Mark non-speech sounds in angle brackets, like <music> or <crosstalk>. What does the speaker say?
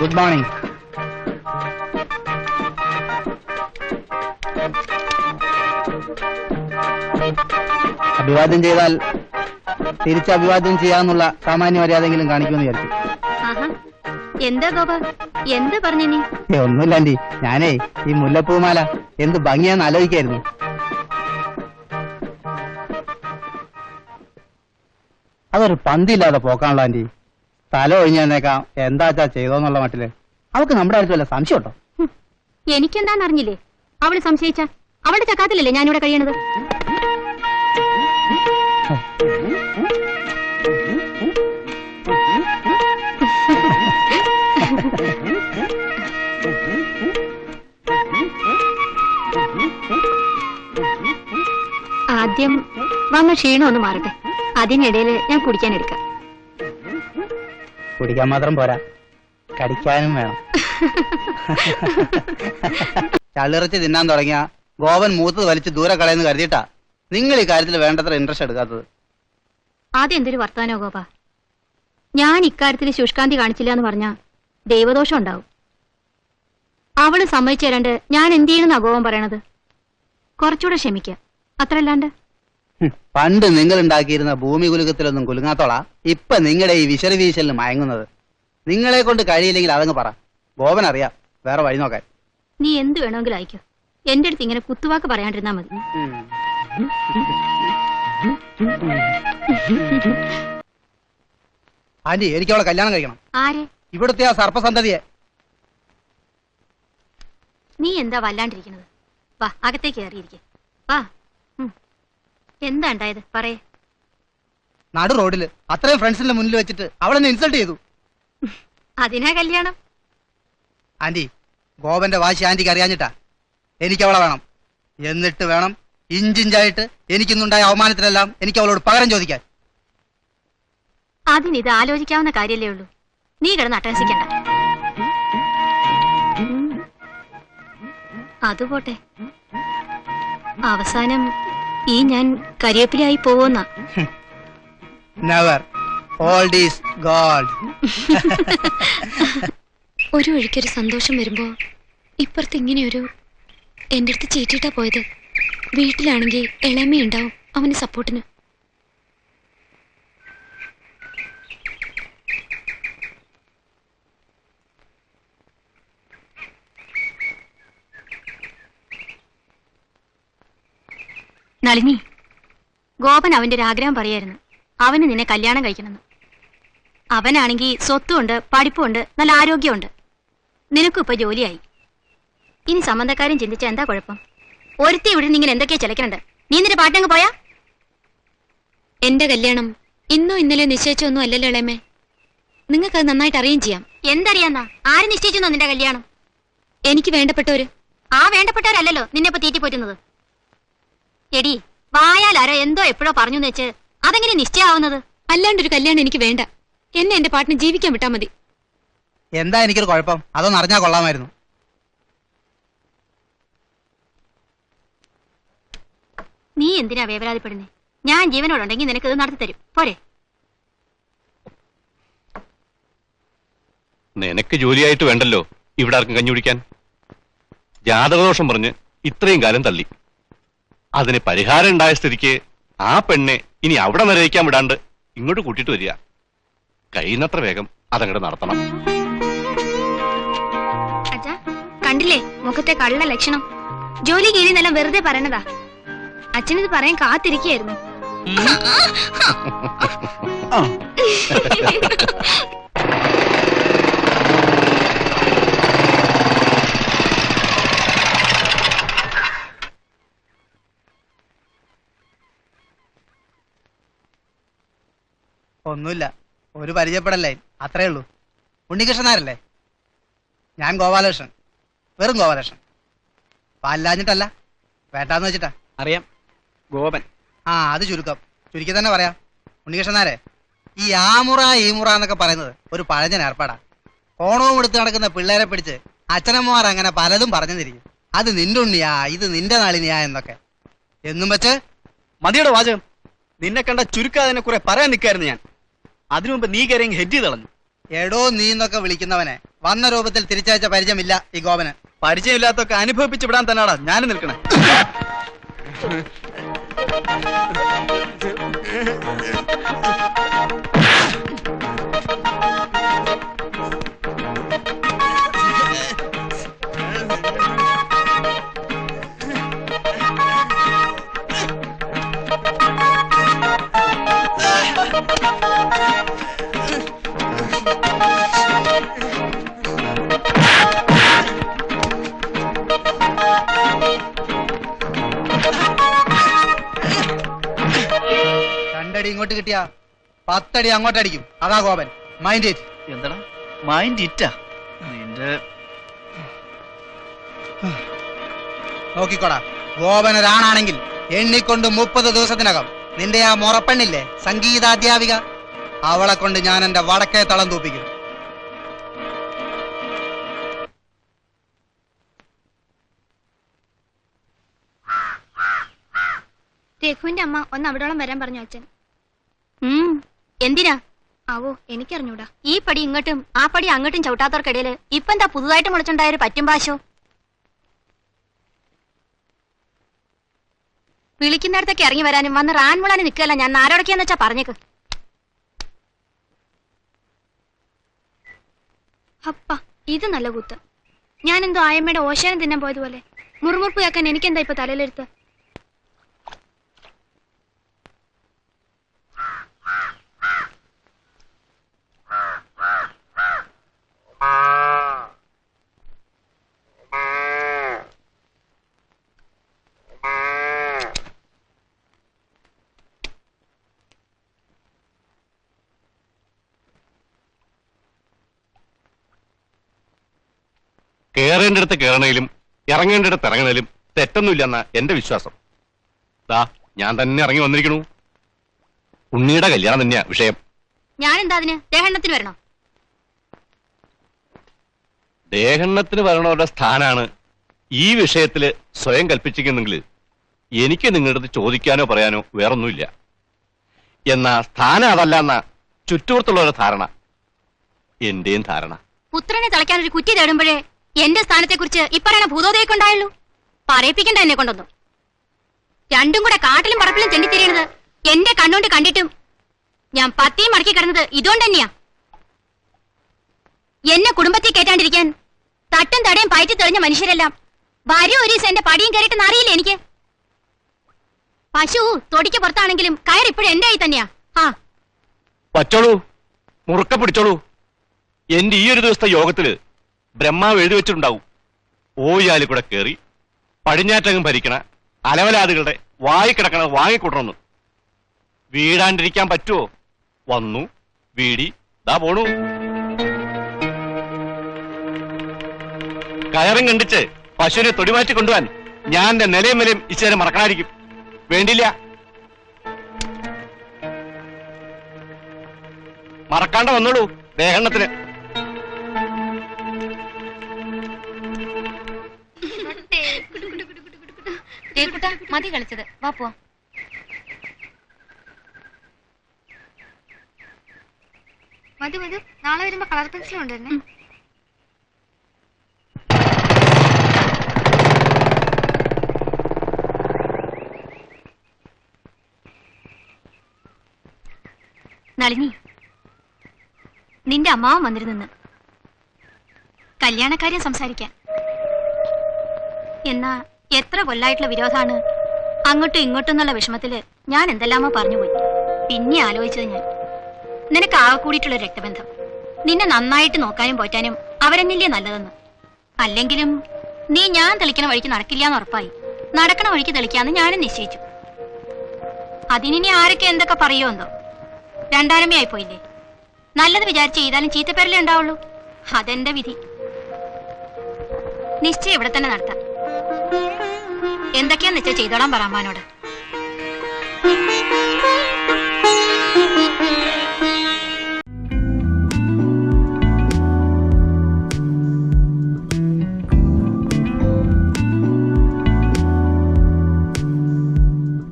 Good morning അഭിവാദ്യം ചെയ്താൽ തിരിച്ച് അഭിവാദ്യം ചെയ്യാന്നുള്ള സാമാന്യ മര്യാദയെങ്കിലും കാണിക്കുമെന്ന് വിചാരിച്ചു. എന്താ ഗോപ? എന്താ പറഞ്ഞു നീ? ഒന്നുമില്ല ആന്റി. ഞാനേ ഈ മുല്ലപ്പൂമാല എന്ത് ഭംഗിയാന്ന് ആലോചിക്കായിരുന്നു. അതൊരു പന്തില്ലാതെ പോക്കാണല്ലോ ആന്റി. തല ഒഴിഞ്ഞു തന്നേക്കാം എന്താച്ചാ ചെയ്തോന്നുള്ള മട്ടിൽ? അവൾക്ക് നമ്മുടെ അടുത്ത് വല്ല സംശയം ഉണ്ടോ ഹും, എനിക്കെന്താന്ന് അറിഞ്ഞില്ലേ അവൾ സംശയിച്ച. അവളുടെ ചക്കാത്തിലല്ലേ ഞാനിവിടെ കഴിയണത്? ആദ്യം വന്ന ക്ഷീണം ഒന്ന് മാറട്ടെ. അതിനിടയിൽ ഞാൻ കുടിക്കാൻ എടുക്കാം. കുടിക്കാൻ മാത്രം പോരാ. കടിക്കാനും വേണം. <laughs> ചള്ളിറച്ചി തിന്നാൻ തുടങ്ങിയ ഗോവൻ മൂത്തത് വലിച്ച് ദൂരെ കളയെന്ന് കരുതിയിട്ടാ. നിങ്ങൾ ഈ കാര്യത്തിൽ വേണ്ടത്ര ഇൻട്രസ്റ്റ് എടുക്കാത്തത്. ആദ്യം എന്തൊരു വർത്താനോ ഗോപ? ഞാൻ ഇക്കാര്യത്തിൽ ശുഷ്കാന്തി കാണിച്ചില്ല എന്ന് പറഞ്ഞ ദൈവദോഷം ഉണ്ടാവും. അവൾ സമ്മതിച്ചു തരാണ്ട് ഞാൻ എന്ത് ചെയ്യണമെന്നാ ഗോവൻ പറയണത്? കുറച്ചുകൂടെ ക്ഷമിക്കുക അത്രയല്ലാണ്ട്? ഹും, പണ്ട് നിങ്ങൾ ഉണ്ടാക്കിയിരുന്ന ഭൂമി കുലുക്കത്തിലൊന്നും കുലുങ്ങാത്തോളാ. ഇപ്പൊ നിങ്ങളുടെ ഈ വിശറി വീശലിന് മയങ്ങുന്നത്. നിങ്ങളെ കൊണ്ട് കഴിയില്ലെങ്കിൽ അതങ്ങ് പറ. ബോബൻ അറിയാം. വേറെ വഴി നോക്കാൻ. നീ എന്ത് വേണമെങ്കിലും അയക്കോ. എന്റെ അടുത്ത് ഇങ്ങനെ കുത്തുവാക്ക് പറയാണ്ടിരുന്നാ മതി. ആന്റി എനിക്ക് അവളെ കല്യാണം കഴിക്കണം. ആരെ? ഇവിടുത്തെ ആ സർപ്പസന്തതിയെ. നീ എന്താ വല്ലാണ്ടിരിക്കുന്നത്? വാ അകത്തേക്ക് കയറിയിരിക്കെ. വാ. എന്താ ഉണ്ടായത്? പറയേ. നടു റോഡിൽ അത്രയും ഫ്രണ്ട്സിന്റെ മുന്നിൽ വെച്ചിട്ട് അവളെന്നെ ഇൻസൾട്ട് ചെയ്തു. അതിനാ കല്യാണം? ആന്റി ഗോപന്റെ വാശി ആന്റിക്ക് അറിയാഞ്ഞിട്ടാ. എനിക്ക് അവളെ വേണം. എന്നിട്ട് വേണം ഇഞ്ചിഞ്ചായിട്ട് എനിക്കിന്നുണ്ടായ അവമാനത്തിനെല്ലാം എനിക്ക് അവളോട് പകരം ചോദിക്കാൻ. അതിനിത് ആലോചിക്കാവുന്ന കാര്യല്ലേ ഉള്ളൂ. നീ കിടന്ന് അട്ടഹസിക്കണ്ട. അതുപോട്ടെ. അവസാനം ഈ ഞാൻ കരിയപ്പിലായി പോവോന്നാ. നെവർ ഓൾഡ് ഈസ് ഗോഡ് ഒരു വഴിക്കൊരു സന്തോഷം വരുമ്പോ ഇപ്പുറത്ത് ഇങ്ങനെയൊരു എന്റെ അടുത്ത് ചീറ്റിട്ടാ പോയത്. വീട്ടിലാണെങ്കിൽ ഇളമയുണ്ടാവും അവന് സപ്പോർട്ടിന്. നളിനി ഗോപൻ അവന്റെ ഒരു ആഗ്രഹം പറയായിരുന്നു. അവന് നിന്നെ കല്യാണം കഴിക്കണമെന്ന്. അവനാണെങ്കിൽ സ്വത്തുണ്ട് പഠിപ്പുണ്ട് നല്ല ആരോഗ്യമുണ്ട്. നിനക്കും ഇപ്പൊ ജോലിയായി. ഇനി സംബന്ധക്കാരും ചിന്തിച്ച എന്താ കുഴപ്പം? ഒരുത്തി ഇവിടെ നിന്ന് ഇങ്ങനെ എന്തൊക്കെയാ ചിലക്കണ്ട് നീ നിന്റെ പാട്ടങ്ങ് പോയാ? എന്റെ കല്യാണം ഇന്നും ഇന്നലെ നിശ്ചയിച്ചൊന്നും അല്ലല്ലോ ഇളയമേ നിങ്ങൾക്കത് നന്നായിട്ട് അറിയും ചെയ്യാം. എന്തറിയാന്നാ? ആര് നിശ്ചയിച്ചു നിന്റെ കല്യാണം? എനിക്ക് വേണ്ടപ്പെട്ടവര്. ആ വേണ്ടപ്പെട്ടവരല്ലല്ലോ നിന്നെ ഇപ്പൊ തീറ്റിപ്പോറ്റുന്നത് എടി വായാലാരോ എന്തോ എപ്പോഴോ പറഞ്ഞു വെച്ച്. അതെങ്ങനെ നിശ്ചയാവുന്നത് അല്ലാണ്ടൊരു കല്യാണം എനിക്ക് വേണ്ട. എന്നെ എന്റെ പാട്ടിന് ജീവിക്കാൻ വിട്ടാ മതി. എന്താ എനിക്കൊരു കുഴപ്പം? അതൊന്നും അറിഞ്ഞാ കൊള്ളാമായിരുന്നു. നീ എന്തിനാ വേവരാതിപ്പെടുന്നേ ഞാൻ ജീവനോടുണ്ടെങ്കിൽ നിനക്ക് ഇത് നടത്തി തരും. പോരെ. നിനക്ക് ജോലിയായിട്ട് വേണ്ടല്ലോ ഇവിടെ ആർക്കും കഞ്ഞി കുടിക്കാൻ? ജാതകദോഷം പറഞ്ഞ് ഇത്രയും കാലം തള്ളി. അതിന് പരിഹാരം ഉണ്ടായ സ്ഥിതിക്ക് ആ പെണ്ണെ ഇനി അവിടെ നിരയിക്കാൻ വിടാണ്ട് ഇങ്ങോട്ട് കൂട്ടിയിട്ട് വരിക. കഴിയുന്നത്ര വേഗം അതങ്ങോട്ട് നടത്തണം. അച്ഛാ കണ്ടില്ലേ? മുഖത്തെ കള്ള ലക്ഷണം. ജോലി കീഴിന്നെല്ലാം വെറുതെ പറയണതാ. അച്ഛനിത് പറയാൻ കാത്തിരിക്കുകയായിരുന്നു. <laughs> <laughs> ഒന്നുമില്ല. ഒരു പരിചയപ്പെടല്ലേ? അത്രേ ഉള്ളൂ. ഉണ്ണികൃഷ്ണനാരല്ലേ ഞാൻ ഗോപാലകൃഷ്ണൻ. വെറും ഗോപാലകൃഷ്ണൻ. പാലില്ലാഞ്ഞിട്ടല്ല. വേണ്ടാന്ന് വെച്ചിട്ടാ. അറിയാം. ഗോപൻ. ആ അത് ചുരുക്കം. ചുരുക്കി തന്നെ പറയാം. ഉണ്ണികൃഷ്ണനാരെ ഈ ആമുറ ഈമുറ എന്നൊക്കെ പറയുന്നത് ഒരു പഴഞ്ഞൻ ഏർപ്പാടാ. ഓണവും എടുത്ത് നടക്കുന്ന പിള്ളേരെ പിടിച്ച് അച്ഛനമ്മമാർ അങ്ങനെ പലതും പറഞ്ഞു തിരിക്കും അത് നിന്റെ ഉണ്ണിയാ ഇത് നിന്റെ നളിനിയാ എന്നൊക്കെ. എന്നും വെച്ച് മതിയുടെ വാചകം. നിന്നെ കണ്ട ചുരുക്കാതെ കുറെ പറയാൻ നിൽക്കായിരുന്നു ഞാൻ. അതിനു മുമ്പ് നീ കയറി ഹെഡ് ചെയ്ത് കളഞ്ഞു. എടോ നീ എന്നൊക്കെ വിളിക്കുന്നവനെ. വന്ന രൂപത്തിൽ തിരിച്ചയച്ച പരിചയമില്ല ഈ ഗോപന്. പരിചയമില്ലാത്തൊക്കെ അനുഭവിപ്പിച്ച് വിടാൻ തന്നെയാടാ ഞാൻ നിൽക്കണേ. <laughs> രണ്ടടി ഇങ്ങോട്ട് കിട്ടിയ പത്തടി അങ്ങോട്ട് അടിക്കും. അതാ കോപൻ. മൈൻഡ് ഇറ്റ് എന്താടാ? മൈൻഡ് ഇറ്റാ നിന്റെ നോക്കിക്കോടാ. ഗോപൻ ഒരാണാണെങ്കിൽ എണ്ണിക്കൊണ്ട് മുപ്പത് ദിവസത്തിനകം. നിന്റെ ആ മുറപ്പെണ്ണില്ലേ? സംഗീതാധ്യാപിക? അവളെ കൊണ്ട് ഞാൻ എന്റെ വടക്കേ തളം തൂപ്പിക്കും. രഘുവിന്റെ അമ്മ ഒന്ന് അവിടോളം വരാൻ പറഞ്ഞു അച്ഛൻ. എന്തിനാ? ആവോ എനിക്കറിഞ്ഞൂടാ. ഈ പടി ഇങ്ങോട്ടും ആ പടി അങ്ങോട്ടും ചവിട്ടാത്തവർക്കിടയിൽ ഇപ്പൊ എന്താ പുതുതായിട്ട് മുളച്ചുണ്ടായ ഒരു പറ്റും പാശോ? വിളിക്കുന്നിടത്തൊക്കെ ഇറങ്ങി വരാനും വന്ന് റാൻ മുളാനും നിൽക്കല്ല ഞാൻ ആരോടൊക്കെയാന്ന് വെച്ചാ പറഞ്ഞേക്ക്. അപ്പ ഇത് നല്ല കൂത്ത്. ഞാനെന്തോ ആയമ്മയുടെ ഓശാനം തിന്നാൻ പോയതുപോലെ. മുറുമുറുപ്പ് കേൾക്കാൻ എനിക്കെന്താ ഇപ്പൊ തലയിലെടുത്ത്? കയറേണ്ടിടത്ത് കേറണേലും ഇറങ്ങേണ്ടിടത്ത് ഇറങ്ങണേലും തെറ്റൊന്നുമില്ലെന്ന എന്റെ വിശ്വാസം. ദാ ഞാൻ തന്നെ ഇറങ്ങി വന്നിരിക്കണു. ഉണ്ണിയുടെ കല്യാണം തന്നെയാ വിഷയം. ഞാൻ എന്താ അതിന്? ദേഹണ്ണത്തിന് വരണോ? ദേഹണ്ണത്തിന് വരണവരുടെ സ്ഥാനാണ് ഈ വിഷയത്തിൽ സ്വയം കൽപ്പിച്ചിരിക്കുന്നെങ്കിൽ എനിക്ക് നിങ്ങളുടെ അടുത്ത് ചോദിക്കാനോ പറയാനോ വേറൊന്നുമില്ല. എന്നാ സ്ഥാനം അതല്ല എന്ന ചുറ്റുപുറത്തുള്ളവരുടെ ധാരണ. എന്റെയും ധാരണ. പുത്രനെ തളയ്ക്കാൻ ഒരു കുറ്റി തേടുമ്പോഴേ എന്റെ സ്ഥാനത്തെ കുറിച്ച് ഇപ്പറയണ ഭൂതോദയൊക്കെ ഉണ്ടായുള്ളൂ. പറയിപ്പിക്കണ്ട എന്നെ കൊണ്ടൊന്നും. രണ്ടും കൂടെ കാട്ടിലും പറപ്പിലും ചെണ്ടിത്തിരിയണത് എന്റെ കണ്ണുകൊണ്ട് കണ്ടിട്ടും ഞാൻ പത്തിയും മടക്കി കിടന്നത് ഇതുകൊണ്ട് തന്നെയാ. എന്നെ കുടുംബത്തിൽ കേട്ടാണ്ടിരിക്കാൻ തട്ടും തടയും പയറ്റി തെളിഞ്ഞ മനുഷ്യരെല്ലാം ഭാര്യ ഒരു ദിവസം എന്റെ പടിയും കയറിയിട്ടെന്ന് അറിയില്ല എനിക്ക്? പശു തൊടിക്ക് പുറത്താണെങ്കിലും കയറിപ്പോഴും എന്റെ ആയി തന്നെയാ. ആ. പറ്റോളൂ മുറുക്ക പിടിച്ചോളൂ. എന്റെ ഈ ഒരു ദിവസത്തെ യോഗത്തിൽ ബ്രഹ്മാവ് എഴുതി വെച്ചിട്ടുണ്ടാവും. ഓയാലി കൂടെ കയറി പടിഞ്ഞാറ്റങ്ങും ഭരിക്കണ അലവലാദികളുടെ വായി കിടക്കണ വാങ്ങിക്കൂട്ടണമെന്ന് വീടാണ്ടിരിക്കാൻ പറ്റുമോ വന്നു വീടി ദാ പോണു. കയറും കണ്ടിച്ച് പശുവിനെ തൊടിമാറ്റി കൊണ്ടുപോവാൻ ഞാൻ എന്റെ നിലയും നിലയും ഇച്ചേരം മറക്കണായിരിക്കും വേണ്ടില്ല. മറക്കാണ്ട് വന്നോളൂ ദേഹണ്ണത്തിന്. മതി കളിച്ചത്. വാ പോവാം. മതി മതി. നാളെ വരുമ്പോ കളർ പെൻസിൽ കൊണ്ടുവരണേ നളിനി നിന്റെ അമ്മാവൻ വന്നിരുന്നു കല്യാണക്കാര്യം സംസാരിക്കാൻ. എന്നാ എത്ര കൊല്ലായിട്ടുള്ള വിരോധാണ് അങ്ങോട്ടും ഇങ്ങോട്ടും എന്നുള്ള വിഷമത്തിൽ ഞാൻ എന്തെല്ലാമോ പറഞ്ഞുപോയി. പിന്നെ ആലോചിച്ചത് ഞാൻ. നിനക്ക് ആകെ കൂടിയിട്ടുള്ള രക്തബന്ധം. നിന്നെ നന്നായിട്ട് നോക്കാനും പോറ്റാനും അവരെന്നില്ലേ നല്ലതെന്ന്. അല്ലെങ്കിലും നീ ഞാൻ തെളിക്കണ വഴിക്ക് നടക്കില്ല എന്ന് ഉറപ്പായി. നടക്കണ വഴിക്ക് തെളിക്കാന്ന് ഞാനും നിശ്ചയിച്ചു. അതിനി ആരൊക്കെ എന്തൊക്കെ പറയുമോ എന്തോ. രണ്ടാരമ്മയായി പോയില്ലേ നല്ലത് വിചാരിച്ച് ചെയ്താലും ചീത്തപ്പേരലേ ഉണ്ടാവുള്ളൂ. അതെന്റെ വിധി. നിശ്ചയം ഇവിടെ തന്നെ നടത്താം. എന്തൊക്കെയാന്ന് വെച്ചാ ചെയ്തോളാം പറ അമ്മാനോട്. <laughs>